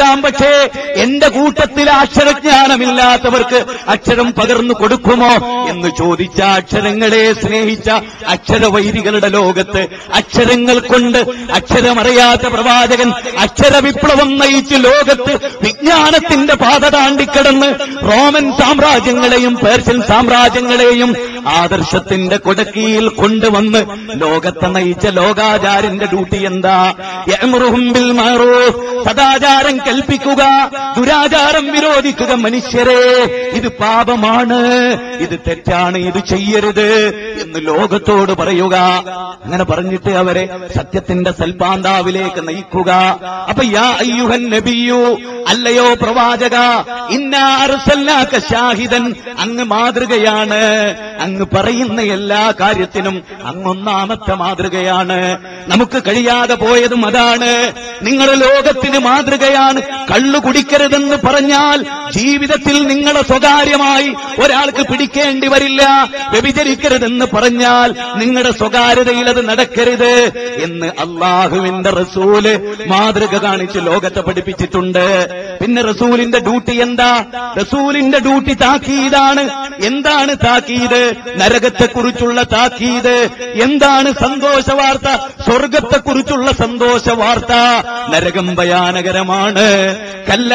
നൽകാം. പക്ഷേ എന്റെ കൂട്ടത്തിൽ അക്ഷരജ്ഞാനമില്ലാത്തവർക്ക് അക്ഷരം പകർന്നു കൊടുക്കുമോ എന്ന് ചോദിച്ച അക്ഷരങ്ങളെ സ്നേഹിച്ച അക്ഷരവൈരികളുടെ ലോകത്ത് അക്ഷരങ്ങൾ കൊണ്ട് അക്ഷരമറിയാത്ത പ്രവാചകൻ അക്ഷരവിപ്ലവം നയിച്ച് ലോകത്ത് വിജ്ഞാനത്തിന്റെ പാത താണ്ടിക്കടന്ന് റോമൻ സാമ്രാജ്യങ്ങളെയും പേർഷ്യൻ സാമ്രാജ്യങ്ങളെയും ആദർശത്തിന്റെ കൊടക്കിയിൽ കൊണ്ടുവന്ന് ലോകത്തെ നയിച്ച ലോകാചാരന്റെ ഡ്യൂട്ടി എന്താ? ബിൽ മഅറൂഫ് സദാചാരം കൽപ്പിക്കുക ദുരാചാരം വിരോധിക്കുക മനുഷ്യരെ. ഇത് പാപമാണ് ഇത് തെറ്റാണ് ഇത് ചെയ്യരുത് എന്ന് ലോകത്തോട് പറയുക. അങ്ങനെ പറഞ്ഞിട്ട് അവരെ സത്യത്തിന്റെ സൽപാന്താവിലേക്ക് നയിക്കുക. അപ്പൊ യാ അയ്യുഹൻ നബിയു അല്ലയോ പ്രവാചക ഇന്നാ അർസൽനാക ഷാഹിദൻ അങ്ങ് മാതൃകയാണ്. അങ്ങ് പറയുന്ന എല്ലാ കാര്യത്തിനും അങ്ങൊന്നാമത്തെ മാതൃകയാണ്. നമുക്ക് കഴിയാതെ പോയതും അതാണ്. നിങ്ങൾ ലോകത്തിന് മാതൃകയാണ്. കള്ളു കുടിക്കരുതെന്ന് പറഞ്ഞാൽ ജീവിതത്തിൽ നിങ്ങളെ സ്വകാര്യമായി ഒരാൾക്ക് പിടിക്കേണ്ടി വരില്ല. വ്യഭിചരിക്കരുതെന്ന് പറഞ്ഞാൽ നിങ്ങളുടെ സ്വകാര്യതയിൽ അത് നടക്കരുത് എന്ന് അള്ളാഹുവിന്റെ റസൂൽ മാതൃക കാണിച്ച് ലോകത്തെ പഠിപ്പിച്ചിട്ടുണ്ട്. പിന്നെ റസൂലിന്റെ ഡ്യൂട്ടി എന്താ? റസൂലിന്റെ ഡ്യൂട്ടി താക്കീതാണ്. എന്താണ് താക്കീത്? നരകത്തെക്കുറിച്ചുള്ള താക്കീത്. എന്താണ് സന്തോഷ വാർത്ത സ്വർഗത്തെക്കുറിച്ചുള്ള സന്തോഷ വാർത്ത നരകം ഭയാനകരമാണ്. കല്ല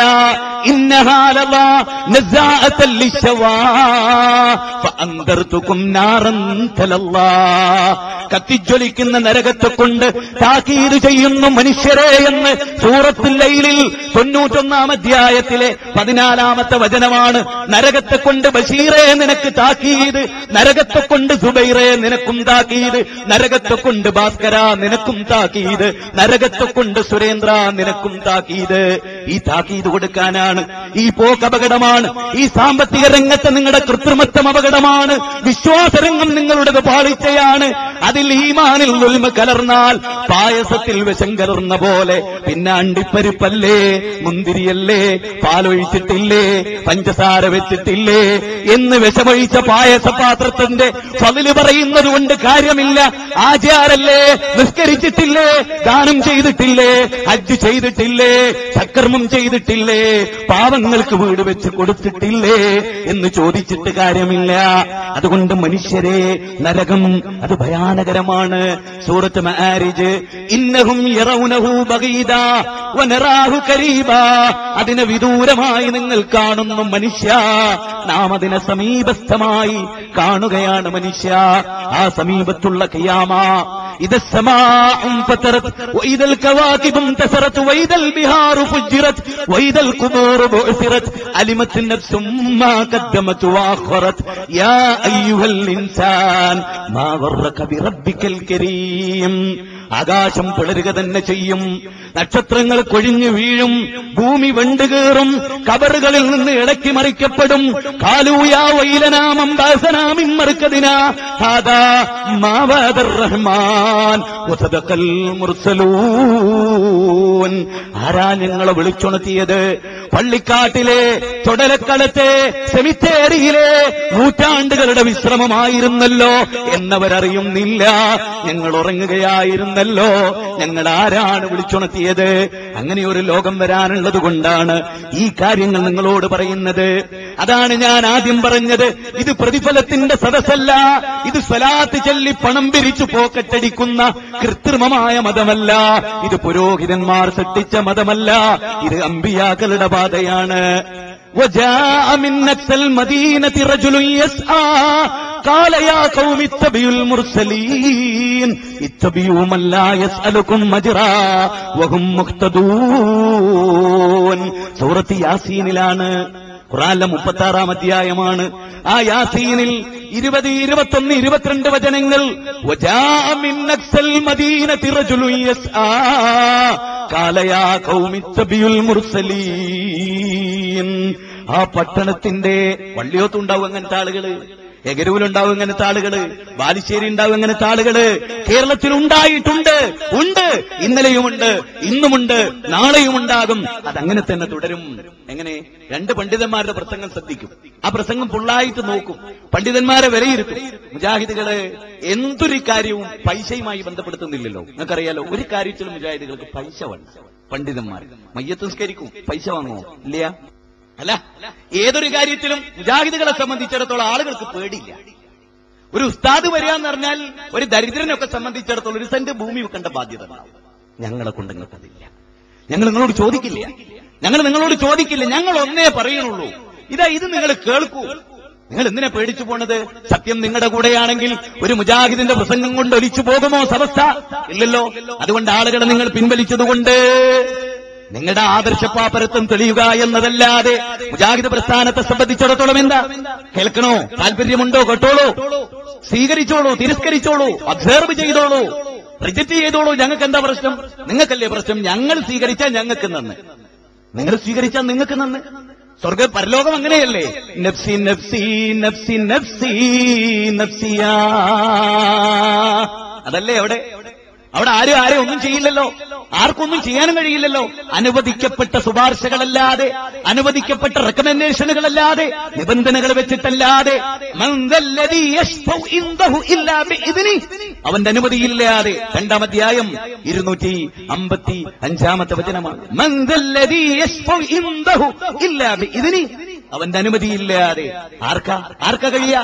കത്തിജ്വലിക്കുന്ന നരകത്തെ കൊണ്ട് താക്കീത് ചെയ്യുന്നു മനുഷ്യരെ എന്ന് സൂറത്തുൽ ലൈലിൽ തൊണ്ണൂറ്റൊന്നാം അധ്യായത്തിലെ പതിനാലാമത്തെ വചനമാണ്. നരകത്തെ കൊണ്ട് ബഷീറെ നിനക്ക് താക്കീത് നരകത്തെ കൊണ്ട് സുബൈറെ നിനക്കും താക്കീത് നരകത്തെ കൊണ്ട് ഭാസ്കര നിനക്കും താക്കീത് നരകത്തെ കൊണ്ട് സുരേന്ദ്ര നിനക്കും താക്കീത്. ഈ താക്കീത് കൊടുക്കാനാണ് ഈ പോക്ക് അപകടമാണ്. ഈ സാമ്പത്തിക രംഗത്ത് നിങ്ങളുടെ കൃത്രിമത്വം അപകടമാണ്. വിശ്വാസരംഗം നിങ്ങളുടേത് പാളിച്ചയാണ്. അതിൽ ഈമാനിൽ ഉൽമ കലർന്നാൽ പായസത്തിൽ വിഷം കലർന്ന പോലെ പിന്നെ അണ്ടിപ്പരിപ്പല്ലേ? മുന്തിരിയല്ലേ? പാലൊഴിച്ചിട്ടില്ലേ? പഞ്ചസാര വെച്ചിട്ടില്ലേ? എന്ന് വിഷമൊഴിച്ച പായസപാത്രത്തിന്റെ ഫതിൽ പറയുന്നത് കൊണ്ട് കാര്യമില്ല. ആചാരല്ലേ? നിസ്കരിച്ചിട്ടില്ലേ? ദാനം ചെയ്തിട്ടില്ലേ? ഹജ്ജ് ചെയ്തിട്ടില്ലേ? സക്രമം ചെയ്തിട്ടില്ലേ? പാവങ്ങൾക്ക് വീട് വെച്ച് കൊടുത്തിട്ടില്ലേ എന്ന് ചോദിച്ചിട്ട് കാര്യമില്ല. അതുകൊണ്ട് മനുഷ്യരെ നരകം അത് ഭയാനകരമാണ്. സൂറത്ത് മാരിജ് ഇന്നഹും അതിനെ വിദൂരമായി നിങ്ങൾ കാണുന്നു മനുഷ്യ. നാം അതിനെ സമീപസ്ഥമായി കാണുകയാണ് മനുഷ്യ. ആ സമീപത്തുള്ള إذا السماء انفطرت وإذا الكواكب انتثرت وإذا البهار فجرت وإذا القبور بعثرت علمت نفس ما قدمت وأخرت. يا أيها الإنسان ما غرك بربك الكريم؟ ആകാശം പിളരുക തന്നെ ചെയ്യും. നക്ഷത്രങ്ങൾ കൊഴിഞ്ഞു വീഴും. ഭൂമി വെണ്ടുകേറും കബറുകളിൽ നിന്ന് ഇടയ്ക്ക് മറിക്കപ്പെടും. കാലൂയാ വൈലനാമം ദാസനാമിം മറുക്കതിനാ. റഹ്മാൻ. മുർസലൂൻ. ആരാ ഞങ്ങളെ വിളിച്ചുണർത്തിയത്? പള്ളിക്കാട്ടിലെ തൊടലക്കളത്തെ സെമിത്തേരിയിലെ നൂറ്റാണ്ടുകളുടെ വിശ്രമമായിരുന്നല്ലോ എന്നവരറിയുന്നില്ല. ഞങ്ങൾ ഉറങ്ങുകയായിരുന്നല്ലോ. ഞങ്ങൾ ആരാണ് വിളിച്ചുണർത്തിയത്? അങ്ങനെ ഒരു ലോകം വരാനുള്ളത് കൊണ്ടാണ് ഈ കാര്യങ്ങൾ നിങ്ങളോട് പറയുന്നത്. അതാണ് ഞാൻ ആദ്യം പറഞ്ഞത്. ഇത് പ്രതിഫലത്തിന്റെ സദസ്സല്ല. ഇത് സ്വലാത്ത് ചൊല്ലി പണം പിരിച്ചു പോക്കറ്റടിക്കുന്ന കൃത്രിമമായ മതമല്ല. ഇത് പുരോഹിതന്മാർ സൃഷ്ടിച്ച മതമല്ല. ഇത് അമ്പിയാക്കളുടെ പാതയാണ് وجاء من أقصى المدينة رجل يسعى قال يا قوم اتبعوا المرسلين اتبعوا من لا يسألكم أجرا وهم مهتدون സൂറത്ത് യാസീനിലാണ് ഖുറാനിലെ മുപ്പത്തി ആറാം അധ്യായമാണ് ആ യാസീനിൽ ഇരുപത് ഇരുപത്തൊന്ന് ഇരുപത്തിരണ്ട് വചനങ്ങൾ. ആ പട്ടണത്തിന്റെ വള്ളിയോത്തുണ്ടാവും അങ്ങനത്തെ ആളുകൾ എഗരൂലുണ്ടാവും ഇങ്ങനത്തെ ആളുകൾ ബാലുശ്ശേരി ഉണ്ടാവും ഇങ്ങനത്തെ ആളുകൾ. കേരളത്തിൽ ഉണ്ടായിട്ടുണ്ട് ഉണ്ട് ഇന്നലെയുമുണ്ട് ഇന്നുമുണ്ട് നാളെയും ഉണ്ടാകും അതങ്ങനെ തന്നെ തുടരും. എങ്ങനെ? രണ്ട് പണ്ഡിതന്മാരുടെ പ്രസംഗം ശ്രദ്ധിക്കും. ആ പ്രസംഗം ഫുള്ളായിട്ട് നോക്കും. പണ്ഡിതന്മാരെ വിലയിരുത്തും. മുജാഹിദുകൾ എന്തൊരു കാര്യവും പൈസയുമായി ബന്ധപ്പെടുത്തുന്നില്ലല്ലോ. നിങ്ങൾക്കറിയാലോ ഒരു കാര്യത്തിലും മുജാഹിദുകൾക്ക് പൈസ വേണ്ട. പണ്ഡിതന്മാർ മയ്യത്ത് നിസ്കരിക്കും പൈസ വാങ്ങുമോ? ഇല്ല അല്ല ഏതൊരു കാര്യത്തിലും മുജാഹിദുകളെ സംബന്ധിച്ചിടത്തോളം ആളുകൾക്ക് പേടിയില്ല. ഒരു ഉസ്താദ് വരിക എന്ന് പറഞ്ഞാൽ ഒരു ദരിദ്രനൊക്കെ സംബന്ധിച്ചിടത്തോളം ഒരു സെന്റ് ഭൂമി വെക്കേണ്ട ബാധ്യത ഉണ്ടാവും. ഞങ്ങളെ കൊണ്ട് നിങ്ങൾക്കതില്ല ഞങ്ങൾ നിങ്ങളോട് ചോദിക്കില്ല. ഞങ്ങൾ നിങ്ങളോട് ചോദിക്കില്ല. ഞങ്ങൾ ഒന്നേ പറയുന്നുള്ളൂ ഇതാ ഇത് നിങ്ങൾ കേൾക്കൂ. നിങ്ങൾ എന്തിനാ പേടിച്ചു പോണത്? സത്യം നിങ്ങളുടെ കൂടെയാണെങ്കിൽ ഒരു മുജാഹിദിന്റെ പ്രസംഗം കൊണ്ട് ഒലിച്ചു പോകുമോ? സമസ്ത ഇല്ലല്ലോ. അതുകൊണ്ട് ആളുകളെ നിങ്ങൾ പിൻവലിച്ചതുകൊണ്ട് നിങ്ങളുടെ ആദർശ ആദർശപ്പാപ്പരത്വം തെളിയുക എന്നതല്ലാതെ മുജാഹിദ് പ്രസ്ഥാനത്തെ സംബന്ധിച്ചിടത്തോളം എന്താ? കേൾക്കണോ? താല്പര്യമുണ്ടോ കേട്ടോളൂ. സ്വീകരിച്ചോളൂ തിരസ്കരിച്ചോളൂ അബ്സർവ് ചെയ്തോളൂ റിജക്ട് ചെയ്തോളൂ. ഞങ്ങൾക്ക് എന്താ പ്രശ്നം? നിങ്ങൾക്കല്ലേ പ്രശ്നം? ഞങ്ങൾ സ്വീകരിച്ചാൽ ഞങ്ങൾക്ക് നന്ന്. നിങ്ങൾ സ്വീകരിച്ചാൽ നിങ്ങൾക്ക് നന്ന്. സ്വർഗ പരലോകം അങ്ങനെയല്ലേ? നഫ്സി നഫ്സി നഫ്സി നഫ്സി നഫ്സിയ. അതല്ലേ അവിടെ? അവിടെ ആരും ആരും ഒന്നും ചെയ്യില്ലല്ലോ. ആർക്കൊന്നും ചെയ്യാനും കഴിയില്ലല്ലോ. അനുവദിക്കപ്പെട്ട ശുപാർശകളല്ലാതെ അനുവദിക്കപ്പെട്ട റെക്കമെൻഡേഷനുകളല്ലാതെ നിബന്ധനകൾ വെച്ചിട്ടല്ലാതെ. അവന്റെ അനുമതിയില്ലാതെ രണ്ടാം അധ്യായം ഇരുന്നൂറ്റി അമ്പത്തി അഞ്ചാമത്തെ വചനമാണ്. മൻ അവന്റെ അനുമതിയില്ലാതെ ആർക്കാ? ആർക്കാ കഴിയ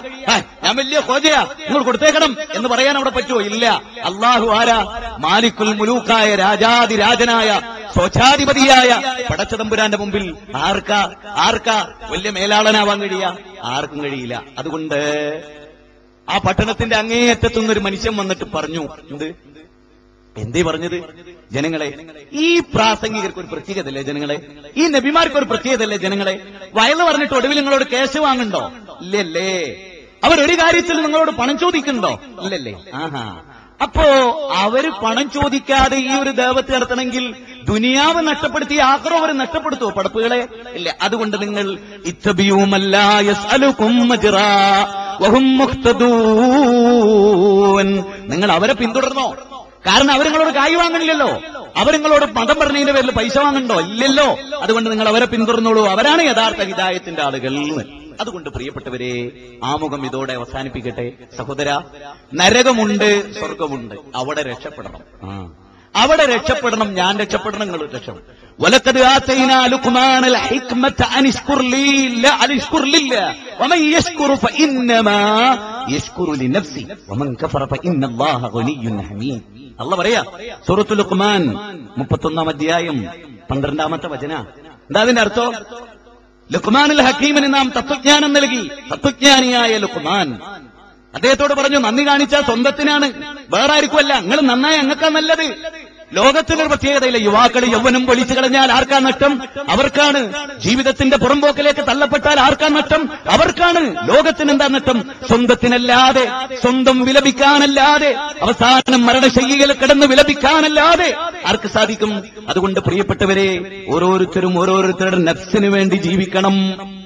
ഞാൻ വലിയ ഹോജയാ നിങ്ങൾ കൊടുത്തേക്കണം എന്ന് പറയാൻ അവിടെ പറ്റുമോ ഇല്ല. അള്ളാഹു ആരാ? മാലിക്കുൽ മുലൂക്കായ രാജാതിരാജനായ സ്വച്ഛാധിപതിയായ പടച്ചതമ്പുരാന്റെ മുമ്പിൽ ആർക്കാ? ആർക്കാ? വലിയ മേലാളനാവാൻ കഴിയ ആർക്കും കഴിയില്ല. അതുകൊണ്ട് ആ പട്ടണത്തിന്റെ അങ്ങേയറ്റത്തുനിന്നൊരു മനുഷ്യൻ വന്നിട്ട് പറഞ്ഞു എന്ത്? എന്തേ പറഞ്ഞത്? ജനങ്ങളെ ഈ പ്രാസംഗികർക്ക് ഒരു പ്രത്യേകതല്ലേ ജനങ്ങളെ? ഈ നബിമാർക്ക് ഒരു പ്രത്യേകതല്ലേ ജനങ്ങളെ? വയൽ പറഞ്ഞിട്ട് ഒടുവിൽ നിങ്ങളോട് കേസ് വാങ്ങണ്ടോ ഇല്ലല്ലേ. അവരൊരു കാര്യത്തിൽ നിങ്ങളോട് പണം ചോദിക്കണ്ടോ ഇല്ലല്ലേ. ആഹാ. അപ്പോ അവർ പണം ചോദിക്കാതെ ഈ ഒരു ദേവത്തെ നടത്തണമെങ്കിൽ ദുനിയാവ് നഷ്ടപ്പെടുത്തി ആക്രോ അവർ നഷ്ടപ്പെടുത്തുവോ പടപ്പുകളെ? ഇല്ല. അതുകൊണ്ട് നിങ്ങൾ നിങ്ങൾ അവരെ പിന്തുടർന്നോ? കാരണം അവർ നിങ്ങളോട് കായ് വാങ്ങണില്ലല്ലോ അവർ നിങ്ങളോട് മതം പറഞ്ഞതിന്റെ പേരിൽ പൈസ വാങ്ങണ്ടോ ഇല്ലല്ലോ അതുകൊണ്ട് നിങ്ങൾ അവരെ പിന്തുടർന്നോളൂ അവരാണ് യഥാർത്ഥ ഹിതായത്തിന്റെ ആളുകൾ അതുകൊണ്ട് പ്രിയപ്പെട്ടവരെ ആമുഖം ഇതോടെ അവസാനിപ്പിക്കട്ടെ സഹോദര നരകമുണ്ട് സ്വർഗമുണ്ട് അവിടെ രക്ഷപ്പെടണം ആ. അവിടെ രക്ഷപ്പെടണം ഞാൻ രക്ഷപ്പെടണം നിങ്ങൾ രക്ഷപ്പെടണം ولقد آتينا لقمان الحكمة أن اشكر لي لا أن اشكر لله ومن يشكر فإنما യഷ്കുറു ലിനഫ്സി വമൻ കഫറ ഫഇന്നല്ലാഹ ഗനിയ്യുൻ ഹമീദ് അല്ല പറയാ സൂറത്തുൽ ലുഖ്മാൻ 31 അധ്യായം 12ാമത്തെ വചന. എന്താ അതിന്റെ അർത്ഥം? ലുഖ്മാനുൽ ഹക്കീമിന് നാം തത്വജ്ഞാനം നൽകി. തത്വജ്ഞാനിയായ ലുഖ്മാൻ. അദ്ദേഹത്തോട് പറഞ്ഞു നന്ദി കാണിച്ചാൽ സ്വന്തത്തിനാണ്. വേറെ ആർക്കുമല്ല നിങ്ങൾ നന്നായി അങ്ങക്കാ നല്ലത്. ലോകത്തിനൊരു പ്രത്യേകതയില്ല. യുവാക്കൾ യൗവനം പൊളിച്ചു കളഞ്ഞാൽ ആർക്കാ നഷ്ടം? അവർക്കാണ്. ജീവിതത്തിന്റെ പുറംപോക്കിലേക്ക് തള്ളപ്പെട്ടാൽ ആർക്കാ നഷ്ടം? അവർക്കാണ്. ലോകത്തിന് എന്താ നഷ്ടം? സ്വന്തത്തിനല്ലാതെ സ്വന്തം വിലപിക്കാനല്ലാതെ അവസാനം മരണശൈലികൾ കിടന്ന് വിലപിക്കാനല്ലാതെ ആർക്ക് സാധിക്കും? അതുകൊണ്ട് പ്രിയപ്പെട്ടവരെ ഓരോരുത്തരും ഓരോരുത്തരുടെ നഫ്സിന് വേണ്ടി ജീവിക്കണം.